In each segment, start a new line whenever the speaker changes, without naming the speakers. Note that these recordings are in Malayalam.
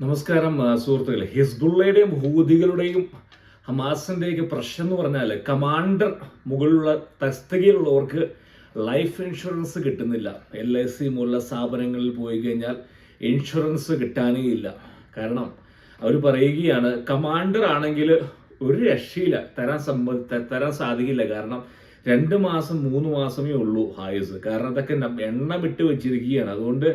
നമസ്കാരം സുഹൃത്തുക്കളെ. ഹിസ്ബുള്ളയുടെയും ഹൂദികളുടെയും ഹമാസിന്റെയൊക്കെ പ്രശ്നം എന്ന് പറഞ്ഞാൽ കമാൻഡർ മുകളിലുള്ള തസ്തികയിലുള്ളവർക്ക് ലൈഫ് ഇൻഷുറൻസ് കിട്ടുന്നില്ല. എൽ ഐ സി പോലുള്ള സ്ഥാപനങ്ങളിൽ പോയി കഴിഞ്ഞാൽ ഇൻഷുറൻസ് കിട്ടാനേ ഇല്ല. കാരണം അവർ പറയുകയാണ് കമാൻഡർ ആണെങ്കിൽ ഒരു രക്ഷയില്ല. തരാൻ സമ്മതി തരാൻ സാധിക്കില്ല. കാരണം രണ്ട് മാസം മൂന്ന് മാസമേ ഉള്ളൂ ആയുസ് കാരണം അതൊക്കെ എണ്ണം ഇട്ട് വെച്ചിരിക്കുകയാണ്. അതുകൊണ്ട്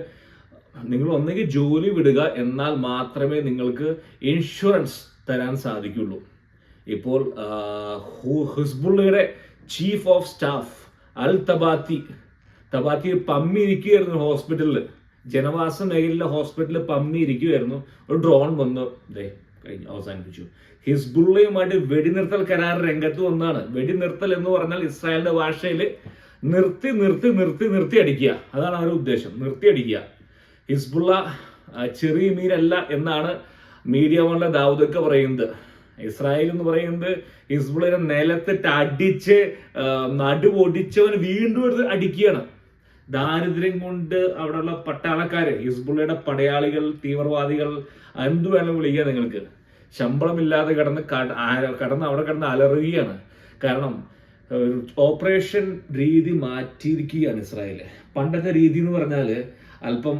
നിങ്ങൾ ഒന്നുകിൽ ജോലി വിടുക എന്നാൽ മാത്രമേ നിങ്ങൾക്ക് ഇൻഷുറൻസ് തരാൻ സാധിക്കുള്ളൂ. ഇപ്പോൾ ഹിസ്ബുള്ളയുടെ ചീഫ് ഓഫ് സ്റ്റാഫ് അൽ തബാത്തി തബാത്തി പമ്മി ഇരിക്കുകയായിരുന്നു ഹോസ്പിറ്റലിൽ ജനവാസ മേഖലയിലെ ഹോസ്പിറ്റലിൽ പമ്മി ഇരിക്കുകയായിരുന്നു ഒരു ഡ്രോൺ വന്ന്. ദേ കഴിഞ്ഞു അവസാനിപ്പിച്ചു. ഹിസ്ബുള്ളയുമായിട്ട് വെടിനിർത്തൽ കരാർ രംഗത്ത് വന്നാണ്. വെടിനിർത്തൽ എന്ന് പറഞ്ഞാൽ ഇസ്രായേലിന്റെ ഭാഷയിൽ നിർത്തി നിർത്തി നിർത്തി നിർത്തി അടിക്കുക. അതാണ് അവരുടെ ഉദ്ദേശം. നിർത്തി അടിക്കുക. ഹിസ്ബുള്ള ചെറിയ മീനല്ല എന്നാണ് മീഡിയ വണ്ണിലെ ദാവൂദൊക്കെ പറയുന്നത്. ഇസ്രായേൽ എന്ന് പറയുന്നത് ഹിസ്ബുള്ളിനെ നിലത്തിട്ട് അടിച്ച് നടുപൊടിച്ചവൻ വീണ്ടും എടുത്ത് അടിക്കുകയാണ്. ദാരിദ്ര്യം കൊണ്ട് അവിടെയുള്ള പട്ടാളക്കാര് ഹിസ്ബുള്ളയുടെ പടയാളികൾ തീവ്രവാദികൾ എന്തു വേണം വിളിക്കുക നിങ്ങൾക്ക്. ശമ്പളമില്ലാതെ കിടന്ന് കടന്ന് അവിടെ കിടന്ന് അലറുകയാണ്. കാരണം ഓപ്പറേഷൻ രീതി മാറ്റിയിരിക്കുകയാണ് ഇസ്രായേൽ പണ്ടത്തെ രീതി എന്ന് പറഞ്ഞാൽ അല്പം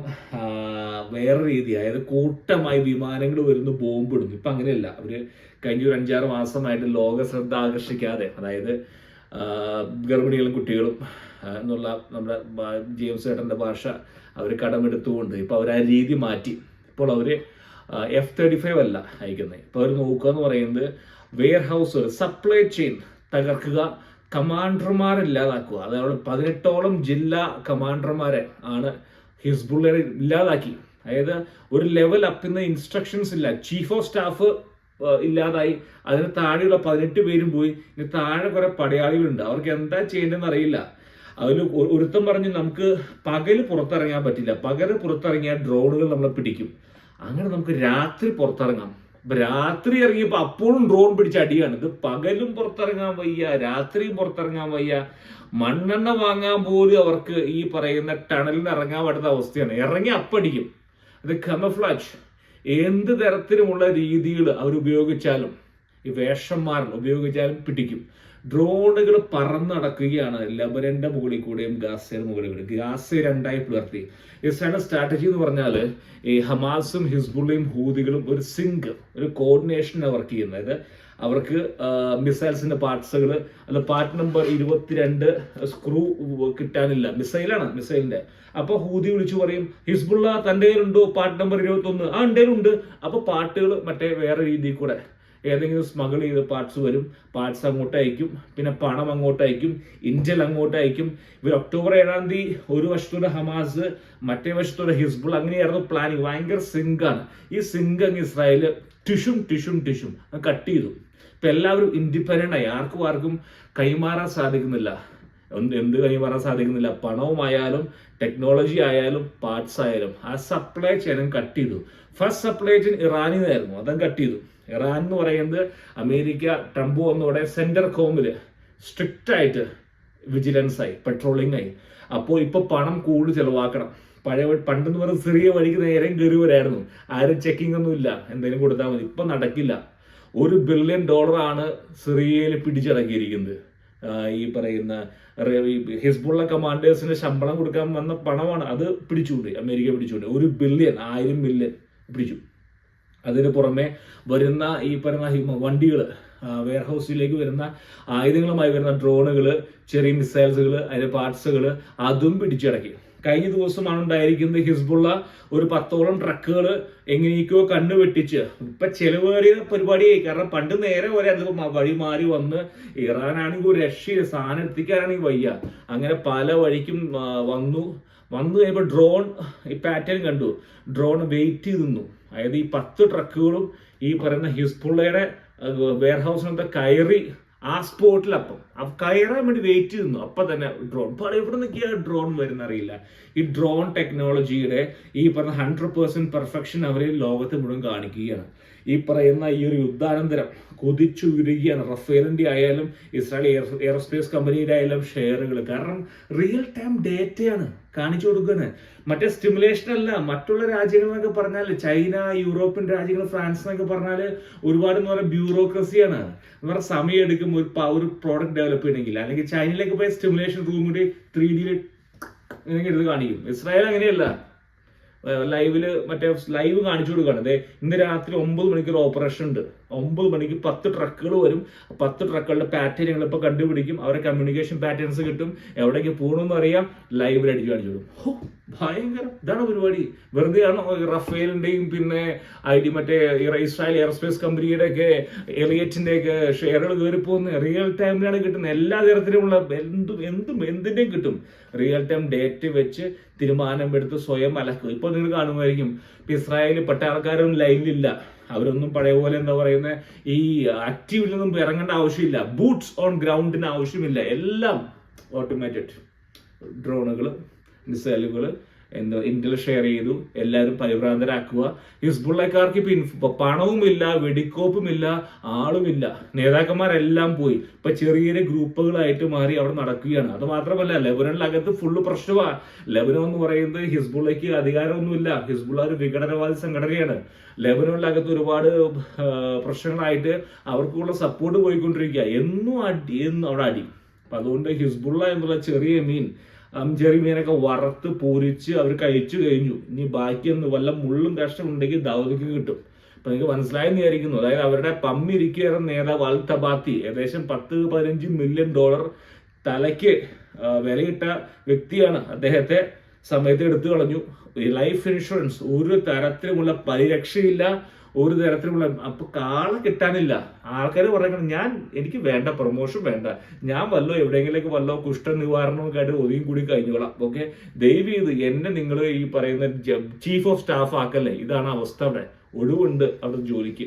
വേറെ രീതി അതായത് കൂട്ടമായി വിമാനങ്ങൾ വരുന്നു ബോംബ് ഇടുന്നു. ഇപ്പൊ അങ്ങനെയല്ല. അവർ കഴിഞ്ഞ ഒരു അഞ്ചാറ് മാസമായിട്ട് ലോക ശ്രദ്ധ ആകർഷിക്കാതെ അതായത് ഗർഭിണികളും കുട്ടികളും എന്നുള്ള നമ്മുടെ ജെയിംസ് ഏട്ടന്റെ ഭാഷ അവർ കടമെടുത്തുകൊണ്ട് ഇപ്പൊ അവർ ആ രീതി മാറ്റി. ഇപ്പോൾ അവർ എഫ് തേർട്ടി ഫൈവ് അല്ല അയക്കുന്നത് ഇപ്പൊ അവർ നോക്കുക എന്ന് പറയുന്നത് വെയർ ഹൗസ് സപ്ലൈ ചെയിൻ തകർക്കുക കമാൻഡർമാരില്ലാതാക്കുക അതായത് പതിനെട്ടോളം ജില്ലാ കമാൻഡർമാരെ ആണ് ഹിസ്ബുള്ളയെ ഇല്ലാതാക്കി. അതായത് ഒരു ലെവൽ അപ്പിന്ന ഇൻസ്ട്രക്ഷൻസ് ഇല്ല. ചീഫ് ഓഫ് സ്റ്റാഫ് ഇല്ലാതായി. അതിന് താഴെയുള്ള പതിനെട്ട് പേരും പോയി. ഇനി താഴെ കുറെ പടയാളികളുണ്ട്. അവർക്ക് എന്താ ചെയ്യേണ്ടതെന്ന് അറിയില്ല. അതിൽ ഒരുത്തം പറഞ്ഞു നമുക്ക് പകൽ പുറത്തിറങ്ങാൻ പറ്റില്ല. പകൽ പുറത്തിറങ്ങിയാൽ ഡ്രോണുകൾ നമ്മളെ പിടിക്കും. അങ്ങനെ നമുക്ക് രാത്രി പുറത്തിറങ്ങാം. രാത്രി ഇറങ്ങിയപ്പോ അപ്പോഴും ഡ്രോൺ പിടിച്ച അടിയാണ്. ഇത് പകലും പുറത്തിറങ്ങാൻ വയ്യ രാത്രിയും പുറത്തിറങ്ങാൻ വയ്യ. മണ്ണെണ്ണ വാങ്ങാൻ പോലും അവർക്ക് ഈ പറയുന്ന ടണലിന് ഇറങ്ങാൻ പറ്റുന്ന അവസ്ഥയാണ്. ഇറങ്ങി അപ്പടിക്കും. അത് കമഫ്ലാജ് എന്ത് തരത്തിലുമുള്ള രീതികൾ അവരുപയോഗിച്ചാലും ഈ വേഷന്മാർ ഉപയോഗിച്ചാലും പിടിക്കും. ഡ്രോണുകൾ പറന്നടക്കുകയാണ് ലബനന്റെ മുകളിൽ കൂടെയും ഗാസയുടെ മുകളിൽ കൂടെ ഗാസ രണ്ടായി പിളർത്തി ഇസ്രായേലിന്റെ സ്ട്രാറ്റജി എന്ന് പറഞ്ഞാൽ ഈ ഹമാസും ഹിസ്ബുള്ളയും ഹൂദികളും ഒരു സിങ്ക് ഒരു കോർഡിനേഷൻ വർക്ക് ചെയ്യുന്നത് അവർക്ക് മിസൈൽസിന്റെ പാർട്സുകൾ അത് പാർട്ട് നമ്പർ ഇരുപത്തിരണ്ട് സ്ക്രൂ കിട്ടാനില്ല. മിസൈലാണ് മിസൈലിന്റെ അപ്പൊ ഹൂതി വിളിച്ചു പറയും ഹിസ്ബുള്ള തന്റെ കയ്യിലുണ്ടോ? പാർട്ട് നമ്പർ ഇരുപത്തി ഒന്ന് ആ എന്റെ അപ്പൊ പാട്ടുകൾ മറ്റേ വേറെ രീതിയിൽ കൂടെ ഏതെങ്കിലും സ്മഗിൾ ചെയ്ത് പാർട്സ് വരും പാർട്സ് അങ്ങോട്ട് അയക്കും പിന്നെ പണം അങ്ങോട്ട് അയക്കും ഇന്ത്യൽ അങ്ങോട്ട് അയക്കും. ഇവർ ഒക്ടോബർ ഏഴാം തീയതി ഒരു വശത്തൂടെ ഹമാസ് മറ്റേ വശത്തൂടെ ഹിസ്ബുൾ അങ്ങനെയായിരുന്നു പ്ലാനിങ് ഭയങ്കര സിങ്കാണ് ഈ സിങ്ക് അങ്ങ് ഇസ്രായേൽ ടിഷും ടിഷും ടിഷും കട്ട് ചെയ്തു. ഇപ്പൊ എല്ലാവരും ഇൻഡിപെൻഡന്റ് ആയി. ആർക്കും ആർക്കും കൈമാറാൻ സാധിക്കുന്നില്ല. എന്ത് എന്ത് കൈമാറാൻ സാധിക്കുന്നില്ല? പണവുമായാലും ടെക്നോളജി ആയാലും പാർട്സ് ആയാലും. ആ സപ്ലൈ ചെയിനും കട്ട് ചെയ്തു. ഫസ്റ്റ് സപ്ലൈ ചെയിൻ ഇറാനിൽ നിന്നായിരുന്നു അതും കട്ട് ചെയ്തു. ഇറാൻ എന്ന് പറയുന്നത് അമേരിക്ക ട്രംപ് വന്നോടെ സെന്റർ കോമിൽ സ്ട്രിക്റ്റ് ആയിട്ട് വിജിലൻസ് ആയി പെട്രോളിംഗ് ആയി. അപ്പോൾ ഇപ്പൊ പണം കൂടുതൽ ചെലവാക്കണം. പഴയ പണ്ടെന്ന് പറഞ്ഞ ചെറിയ വഴിക്ക് നേരം കയറി വരായിരുന്നു. ആരും ചെക്കിംഗ് ഒന്നും ഇല്ല. എന്തെങ്കിലും കൊടുത്താൽ മതി. ഇപ്പൊ നടക്കില്ല. ഒരു ബില്യൺ ഡോളർ ആണ് സിറിയയിൽ പിടിച്ചടക്കിയിരിക്കുന്നത്. ഈ പറയുന്ന ഹിസ്ബുള്ള കമാൻഡേഴ്സിന് ശമ്പളം കൊടുക്കാൻ വന്ന പണമാണ്. അത് പിടിച്ചുകൊണ്ട് അമേരിക്ക പിടിച്ചുകൊണ്ട്. ഒരു ബില്യൺ ആയിരം മില്യൺ പിടിച്ചു. അതിന് പുറമെ വരുന്ന ഈ പറയുന്ന വണ്ടികൾ വെയർ ഹൗസിലേക്ക് വരുന്ന ആയുധങ്ങളുമായി വരുന്ന ഡ്രോണുകൾ ചെറിയ മിസൈൽസുകൾ അതിന്റെ പാർട്സുകൾ അതും പിടിച്ചടക്കി കഴിഞ്ഞ ദിവസമാണ് ഉണ്ടായിരിക്കുന്നത് ഹിസ്ബുള്ള ഒരു പത്തോളം ട്രക്കുകൾ എങ്ങനെയൊക്കെയോ കണ്ണു വെട്ടിച്ച് ഇപ്പൊ ചെലവേറിയ പരിപാടിയായി. കാരണം പണ്ട് നേരെ വരെ അത് വഴി മാറി വന്ന് ഇറാനാണെങ്കിൽ ഒരു രക്ഷയില്ല സാധനം എത്തിക്കാനാണെങ്കിൽ വയ്യ. അങ്ങനെ പല വഴിക്കും വന്നു. വന്നു കഴിയുമ്പോൾ ഡ്രോൺ ഈ പാറ്റേൺ കണ്ടു. ഡ്രോൺ വെയിറ്റ് ചെയ്തു അതായത് ഈ പത്ത് ട്രക്കുകളും ഈ പറയുന്ന ഹിസ്ബുള്ളയുടെ വെയർ ഹൗസിനകത്ത് കയറി ആ സ്പോട്ടിൽ അപ്പം കയറാൻ വേണ്ടി വെയിറ്റ് ചെയ്യുന്നു അപ്പൊ തന്നെ ഡ്രോൺ അപ്പോൾ എവിടെ നിന്നൊക്കെയാ ഡ്രോൺ വരുന്ന അറിയില്ല. ഈ ഡ്രോൺ ടെക്നോളജിയുടെ ഈ പറഞ്ഞ ഹൺഡ്രഡ് പെർസെന്റ് പെർഫെക്ഷൻ അവർ ലോകത്ത് മുഴുവൻ കാണിക്കുകയാണ്. ഈ പറയുന്ന ഈ ഒരു യുദ്ധാനന്തരം. കുതിച്ചുയരുകയാണ് റഫേലിന്റെ ആയാലും ഇസ്രായേൽ എയർ എയർസ്പേസ് കമ്പനിയുടെ ആയാലും ഷെയറുകൾ. കാരണം റിയൽ ടൈം ഡേറ്റയാണ് കാണിച്ചു കൊടുക്കുന്നത്. മറ്റേ സ്റ്റിമുലേഷൻ അല്ല മറ്റുള്ള രാജ്യങ്ങൾ എന്നൊക്കെ പറഞ്ഞാൽ ചൈന യൂറോപ്യൻ രാജ്യങ്ങൾ ഫ്രാൻസ് എന്നൊക്കെ പറഞ്ഞാൽ ഒരുപാട് എന്ന് പറയുന്ന ബ്യൂറോക്രസിയാണ് എന്ന് പറഞ്ഞാൽ സമയം എടുക്കും ഒരു ഒരു പ്രോഡക്റ്റ് ഡെവലപ്പ് ചെയ്യണമെങ്കിൽ. അല്ലെങ്കിൽ ചൈനയിലേക്ക് പോയി സ്റ്റിമുലേഷൻ റൂമിൽ ത്രീ ഡിയിൽ എടുത്ത് കാണിക്കും. ഇസ്രായേൽ അങ്ങനെയല്ല. ലൈവിൽ മറ്റേ ലൈവ് കാണിച്ചു കൊടുക്കുകയാണ് അതെ ഇന്ന് രാത്രി ഒമ്പത് മണിക്ക് ഒരു ഓപ്പറേഷൻ ഉണ്ട്. ഒമ്പത് മണിക്ക് പത്ത് ട്രക്കുകൾ വരും. പത്ത് ട്രക്കുകളുടെ പാറ്റേൺ ഞങ്ങൾ ഇപ്പോൾ കണ്ടുപിടിക്കും. അവരുടെ കമ്മ്യൂണിക്കേഷൻ പാറ്റേൺസ് കിട്ടും. എവിടേക്ക് പോകണമെന്ന് അറിയാം. ലൈവിൽ അടിച്ചു കാണിച്ചു കൊടുക്കും. ഭയങ്കര. ഇതാണ് പരിപാടി. വെറുതെ ആണ് റഫേലിന്റെയും പിന്നെ ഐ ഡി മറ്റേ ഇസ്രായേൽ എയർസ്പേസ് കമ്പനിയുടെ ഒക്കെ എലിയറ്റിന്റെ ഒക്കെ ഷെയറുകൾ കയറി പോകുന്ന റിയൽ ടൈമിലാണ് കിട്ടുന്നത്. എല്ലാ തരത്തിലുമുള്ള എന്തും എന്തും എന്തിന്റെയും കിട്ടും. റിയൽ ടൈം ഡേറ്റ് വെച്ച് തീരുമാനമെടുത്ത് സ്വയം അലക്കും. ഇപ്പോൾ നിങ്ങൾ കാണുമായിരിക്കും ഇപ്പൊ പെട്ട ആൾക്കാരൊന്നും ലൈനിലില്ല അവരൊന്നും പഴയ പോലെ എന്താ പറയുന്നത് ഈ ആക്റ്റീവിലൊന്നും ഇറങ്ങേണ്ട ആവശ്യമില്ല. ബൂട്ട്സ് ഓൺ ഗ്രൗണ്ടിന് ആവശ്യമില്ല. എല്ലാം ഓട്ടോമാറ്റഡ് ഡ്രോണുകൾ മിസൈലുകൾ എന്താ ഇന്ത്യയിൽ ഷെയർ ചെയ്തു. എല്ലാവരും പരിഭ്രാന്തരാക്കുക. ഹിസ്ബുള്ളക്കാർക്ക് ഇപ്പൊ പണവുമില്ല വെടിക്കോപ്പുമില്ല ആളുമില്ല. നേതാക്കന്മാരെല്ലാം പോയി. ഇപ്പൊ ചെറിയ ഗ്രൂപ്പുകളായിട്ട് മാറി അവിടെ നടക്കുകയാണ്. അത് മാത്രമല്ല ലെബനനിലകത്ത് ഫുള്ള് പ്രശ്നമാണ് ലബനൻ എന്ന് പറയുന്നത് ഹിസ്ബുള്ളയ്ക്ക് അധികാരമൊന്നുമില്ല. ഹിസ്ബുള്ള ഒരു വിഘടനവാദി സംഘടനയാണ്. ലബനനിലകത്ത് ഒരുപാട് പ്രശ്നങ്ങളായിട്ട് അവർക്കുള്ള സപ്പോർട്ട് പോയിക്കൊണ്ടിരിക്കുക. എന്നും അടി എന്നും അവിടെ അടി. അപ്പൊ അതുകൊണ്ട് ഹിസ്ബുള്ള എന്നുള്ള ചെറിയ മീൻ അംചെറി മീനൊക്കെ വറുത്ത് പൊരിച്ച് അവർ കഴിച്ചു കഴിഞ്ഞു. ഇനി ബാക്കിയൊന്ന് വല്ല മുള്ളും കഷ്ടം ഉണ്ടെങ്കിൽ ദൗദിക്ക് കിട്ടും. അപ്പൊ നിങ്ങൾക്ക് മനസ്സിലായെന്ന് വിചാരിക്കുന്നു. അതായത് അവരുടെ പമ്മിരിക്കുന്ന നേതാവ് അൽ തബാത്തി. ഏകദേശം പത്ത് പതിനഞ്ച് മില്യൺ ഡോളർ തലയ്ക്ക് വിലയിട്ട വ്യക്തിയാണ്. അദ്ദേഹത്തെ സമയത്ത് എടുത്തു കളഞ്ഞു. ലൈഫ് ഇൻഷുറൻസ് ഒരു തരത്തിലുമുള്ള പരിരക്ഷയില്ല. ഒരു തരത്തിലുള്ള അപ്പൊ കാള കിട്ടാനില്ല. ആൾക്കാർ പറയുന്നത് ഞാൻ എനിക്ക് വേണ്ട പ്രൊമോഷൻ വേണ്ട. ഞാൻ വല്ലോ എവിടെയെങ്കിലേക്ക് വല്ലോ കുഷ്ഠ നിവാരണമൊക്കെ ആയിട്ട് ഒതുങ്ങി കൂടി കഴിഞ്ഞോളാം. ഓക്കെ ദയവ് ചെയ്ത് എന്നെ നിങ്ങൾ ഈ പറയുന്ന ചീഫ് ഓഫ് സ്റ്റാഫ് ആക്കല്ലേ? ഇതാണ് അവസ്ഥ അവിടെ. ഒഴിവുണ്ട് അവിടെ ജോലിക്ക്.